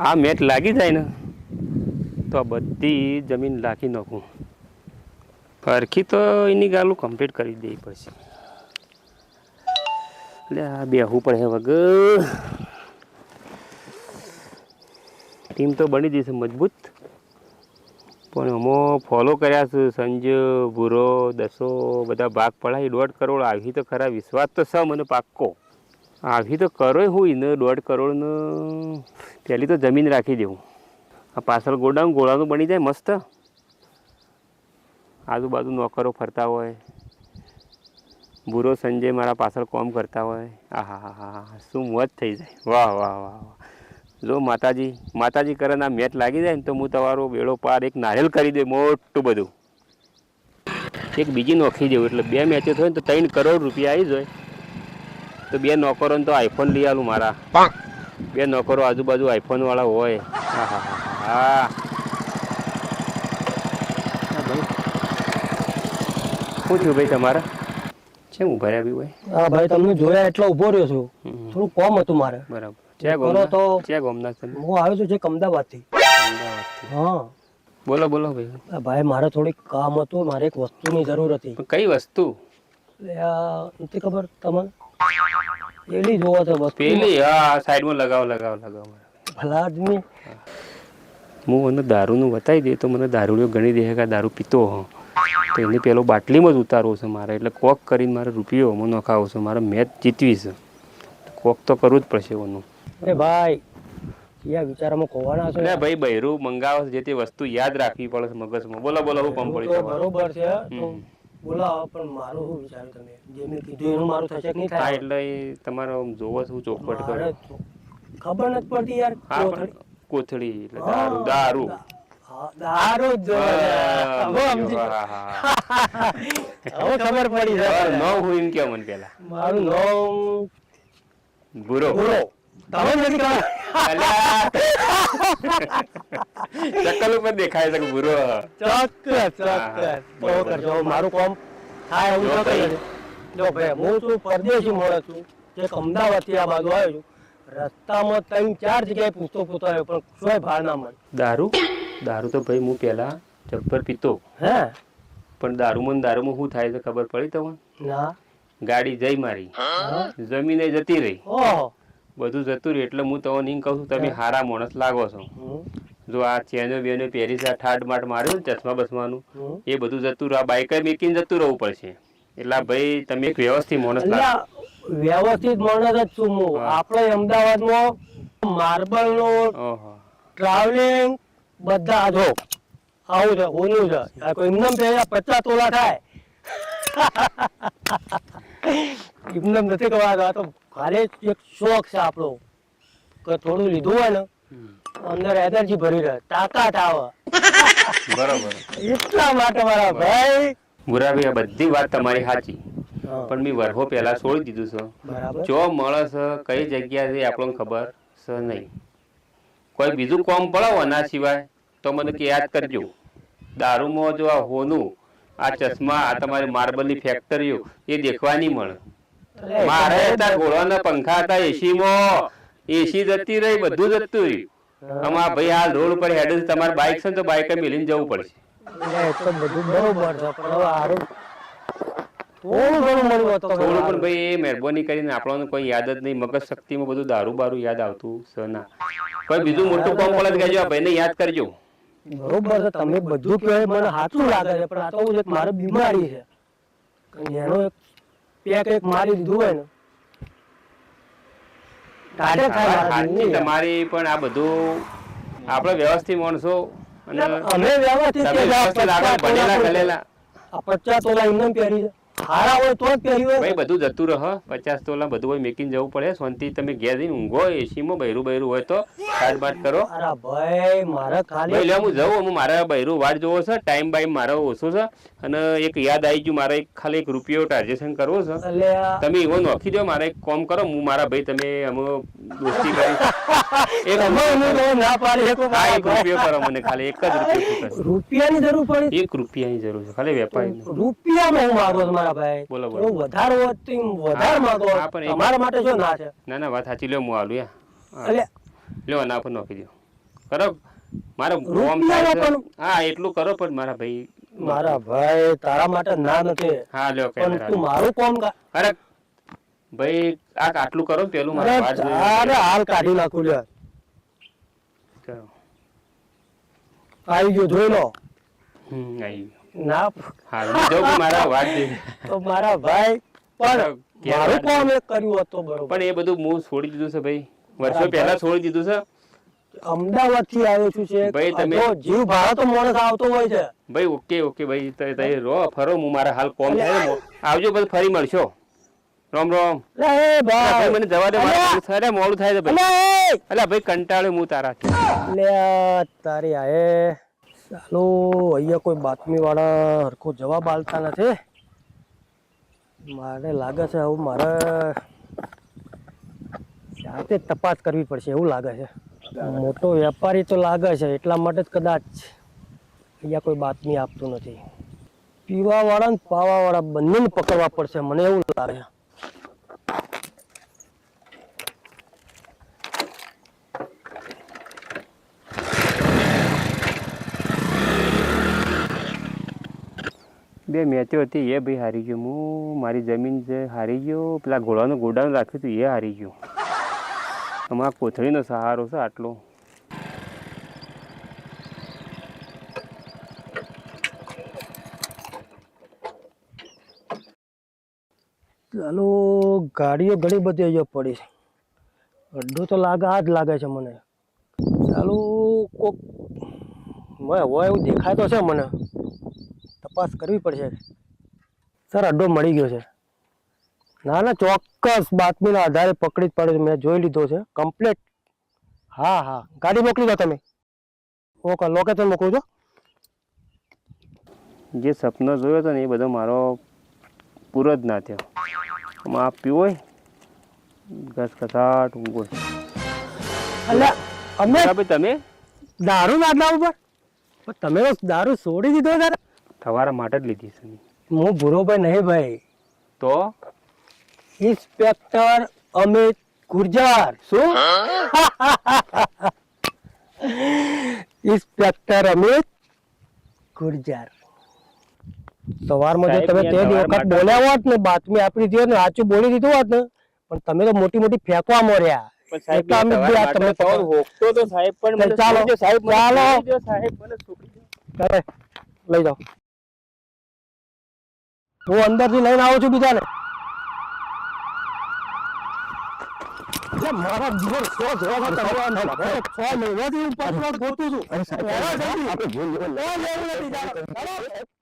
આ મેટ લાગી જાય ને, તો આ બધી જમીન લાખી નાખું. પરખી તો એની ગાલું કમ્પ્લીટ કરી દેવી પડશે. એટલે આ બેહવું પડે વગર. ટીમ તો બની જશે મજબૂત. પણ અમો ફોલો કર્યા છું સંજય ભૂરો, દસો, બધા ભાગ પડાવી દોઢ કરોડ. આવી તો ખરા વિશ્વાસ તો છે મને પાક્કો. આવી તો કરો હું એને દોઢ કરોડનો. પહેલી તો જમીન રાખી દેવું. આ પાછળ ગોડાઉન, ગોળાનું બની જાય મસ્ત. આજુબાજુ નોકરો ફરતા હોય. ભૂરો સંજય મારા પાછળ કોમ કરતા હોય. આહા હા હા શું મોજ થઈ જાય. વાહ વાહ વાહ વાહ. જો માતાજી માતાજી કરે આ મેચ લાગી જાય ને તો હું તમારો બેડો પાર એક નારિયેલ કરી દે મોટું બધું. એક બીજી નોખી દેવું, એટલે બે મેચો થયો ને તો ત્રણ કરોડ રૂપિયા આવી જાય. તો બે નોકરોને તો આઈફોન લઈ આવું મારા. બે નોકરો આજુબાજુ આઈફોન વાળા હોય. હા. હા હા હા હા ભાઈ. શું થયું ભાઈ તમારે? કેમ ઊભા રહ્યા ભાઈ હા ભાઈ તમને જોયા એટલો ઊભો રહ્યો છું. થોડું કોમ હતું મારે. બરાબર. ક્યાં કરો તો- ક્યાં ગોમના હું આવ્યો છું અમદાવાદથી. અમદાવાદથી. હા. બોલો બોલો ભાઈ. ભાઈ મારે થોડીક કામ હતું મારે એક વસ્તુની જરૂર હતી. કઈ વસ્તુ? આ નથી ખબર તમને પેલી જોવો તો બસ પેલી હા સાઈડમાં લગાવ લગાવ લગાવ. ભલા આદમી. હું મને દારૂનું બતાવી દે તો મને દારૂડિયો ગણી દે કે દારૂ પીતો હો તો એને પેલો બાટલીમાં જ ઉતારવો છે મારે. એટલે કોક કરીને મારે રૂપિયો હું નખાવો છે. મારે મેચ જીતવી છે. કોક તો કરવું જ પડશે એનું. એ ભાઈ યા વિચારમાં કોવાના છો? ભાઈ બૈરું મંગાવો છે જે તે વસ્તુ યાદ રાખવી પડે મગજમાં. બોલો બોલો હું પંપ પડી બરોબર છે. બોલાવો પણ મારું શું વિચાર્યું તમે? જે મેં કીધું એનું મારું થશે કે નહીં થાય? એટલે તમારો જોવો છું ચોખવટ કરે. ખબર નથી પડતી યાર કોથળી. કોથળી એટલે દારૂ દારૂ. દારૂ જ હવે ખબર પડી ન હોય એમ કેવું મને પેલા મારું નામ ભૂરો. બોલો તમે નથી ચક્કલ ઉપર દેખાય છે ગુરુ ચોક્કસ ચોક્કસ કરજો મારું કામ થાય એવું તો ભાઈ. જો ભાઈ હું છું પરદેશી માણસ છું એક અમદાવાદથી આ બાજુ આવ્યો છું. રસ્તામાં ત્રણ ચાર જગ્યાએ પૂછતો પૂછતો આવ્યો પણ કોઈ ભાર ના મળે. દારૂ? દારૂ તો ભાઈ હું પેલા જબ્બર પીતો. હે? પણ દારૂમાં ને દારૂમાં શું થાય છે ખબર પડી તમને? ના. ગાડી જઈ મારી? જમીને જતી રહી. ઓહો. બધું જતું રહ્યું એટલે હું તમને એમ કહું છું તમે હારા માણસ લાગો છો. જો આ ચેનો બેનો પહેરી છે ઠાડ માટ માર્યું ને ચશ્મા બસમાનું એ બધું જતું રહ્યું. આ બાઈક મેકીને જતું રહેવું પડશે. એટલે ભાઈ તમે એક વ્યવસ્થિત માણસ વ્યવસ્થિત માણસ જ છું હું. આપણે અમદાવાદમાં માર્બલ નો ટ્રાવેલિંગ બધા જો આવું છે ઓનું છે. એમને પહેલા પચાસ તોલા થાય. એમને નથી કહેવાતો આ તો ખાલી એક શોખ છે આપણો. કે થોડું લીધું હોય ને અંદર એનર્જી ભરી રહે. તાકાત આવે. બરાબર. એટલા માટે મારા ભાઈ ભૂરાભાઈ આ બધી વાત તમારી સાચી. પણ મેં વરહો પહેલા છોડી દીધું છે. જો મળે છે કઈ જગ્યા છે આપણને ખબર છે નહીં. કોઈ બીજું કોમ પડાવો એના સિવાય તો મને કે યાદ કરજો. દારૂમાં જો આ હોનું આ ચશ્મા આ તમારી માર્બલની ફેક્ટરીઓ એ દેખવાની મળે. મારે તાર ઘોડાના પંખા હતા એસીમાં એસી જતી રહી બધું જતું રહ્યું આમાં ભાઈ આ રોડ ઉપર હેડ તમારે બાઇક છે ને તો બાઇક મિલીને જવું પડશે. તો બધું બરોબર છે પણ હારું. થોડું ઘણું મળ્યું હોત થોડું પણ ભાઈ એ મહેરબાની કરીને આપણને કોઈ યાદ જ નહીં મગજ શક્તિમાં બધું દારૂ બારૂ યાદ આવતું છે ના. કોઈ બીજું મોટું કોમ પડે કહેજો આ ભાઈને યાદ કરજો. બરોબર છે તમે બધું કહે મને સાચું લાગે છે પણ આ તો મારે બીમારી છે. એનો એક પેક એક મારી દીધું હોય ને. તમારી પણ આ બધું આપણે વ્યવસ્થિત માણસો અને અમે વ્યવસ્થિત પચાસ તોલા એમને પહેરી છે. હારા હોય તો જ પહેરી હોય. ભાઈ બધું જતું રહ પચાસ તોલા બધું હોય મેકીને જવું પડે. શાંતિ તમે ઘેર જઈને ઊંઘો એસીમાં બૈરું બૈરું હોય તો સાત બાત કરો. અરે ભાઈ મારે ભાઈ ખાલી લે હું જાઉં હું મારા બૈરું વાડ જોવો છે ટાઈમ બાઈમ મારો ઓછો છે. અને એક યાદ આવી ગયું મારે એક ખાલી એક રૂપિયો ટ્રાન્ઝેક્શન કરવો છે. તમે એવો નોખી દો મારે એક કોમ કરો હું મારા ભાઈ તમે અમે દોસ્તી કરી. એક ના પાડી શકો એક રૂપિયો કરો મને ખાલી એક જ રૂપિયો રૂપિયાની જરૂર પડી. એક રૂપિયાની જરૂર છે ખાલી વેપારી રૂપિયામાં હું મારા ભાઈ. બોલો, બોલો. થોડું વધારે હોત તો વધારે માંગો. હા, પણ એમાં- તમારા માટે શું ના છે? ના ના વાત સાચી. લ્યો હું આલું યા. લ્યો આના પર નોખી દો કરો. મારે કોમ રૂપિયા થાય છે. પણ- હા એટલું કરો પણ મારા ભાઈ મારા ભાઈ તારા માટે ના નથી. હા લ્યો પણ તું મારું કોમ કા અરે ભાઈ આ આટલું કરો પેલું મારે વાત. હાલ કાઢી નાખું લ્યો. આવી ગયો જોઈ લો. હમ, આઈ ગયું. ના જો મારા વાડી તો મારા ભાઈ પણ મારું કામ એ કર્યું હતું બરોબર. પણ એ બધું હું છોડી દીધું છે ભાઈ. વર્ષો પહેલા છોડી દીધું છે. અમદાવાદથી આવ્યો છું છે. ભાઈ, તમે- જીવ ભાડો તો માણસ આવતો હોય છે. ભાઈ ઓકે ઓકે ભાઈ તમે રહો ફરો હું મારા હાલ કોમ થાય આવજો પછી ફરી મળશો. રોમ રોમ. એ ભાઈ. મને જવા દે અલ્યા! અરે મોડું થાય છે ભાઈ. અલે અલા ભાઈ કંટાળ્યો હું તારા લે તારી આએ ચાલો અહીંયા કોઈ બાતમી વાળા હરખો જવાબ આલતા નથી. મારે લાગે છે હવે મારે જાતે તપાસ કરવી પડશે, એવું લાગે છે. મોટો વેપારી તો લાગે છે, એટલા માટે જ કદાચ અહીંયા કોઈ બાતમી આપતું નથી. પીવા વાળા ને પાવાવાળા બંનેને પકડવા પડશે, મને એવું લાગે. બે મેચો હતી, એ ભાઈ હારી ગયો. હું, મારી જમીન જે હારી ગયો, પેલા ઘોડાનું ગોડાઉન રાખ્યું હતું, એ હારી ગયું. અમારા કોથળીનો સહારો છે આટલો. ચાલો, ગાડીઓ ઘણી બધી અહીંયા પડી છે. અડધો તો લાગે, આ જ લાગે છે મને. ચાલો, કોક હોય એવું દેખાય તો છે મને. તપાસ કરવી પડશે. સર અડ્ડો મળી ગયો છે. ના ના ચોક્કસ બાતમીના આધારે પકડી જ પડે છે. મેં જોઈ લીધો છે. કમ્પ્લેટ. હા હા. ગાડી મોકલી દો તમે. ઓકે લોકેશન મોકલું છો. જે સપનો જોયો હતો ને એ બધો મારો પૂરો જ ના થયો. આમાં આ પીવો હોય ઘસ કસાટ ઊંઘો. અમે તમે? દારૂ ના ઉપર? પણ તમે દારૂ છોડી દીધો સર. તમારા માટે જ લીધી છે. હું ભૂરો ભાઈ નહીં ભાઈ. તો? ઇન્સ્પેક્ટર અમિત ગુર્જર. શું? ઇન્સ્પેક્ટર અમિત ગુર્જર. સવારમાં જો તમે તે વખત બોલ્યા હોત ને બાતમી આપણી જે સાચું બોલી દીધું હોત ને પણ તમે તો મોટી મોટી ફેંકવા મોર્યા. ચાલે, લઈ જાઓ. હું અંદરથી લઈને આવું છું બીજાને. મારા જીવન સો જવા છ. મહિનાથી હું પાછળ ગોતું છું. આપણે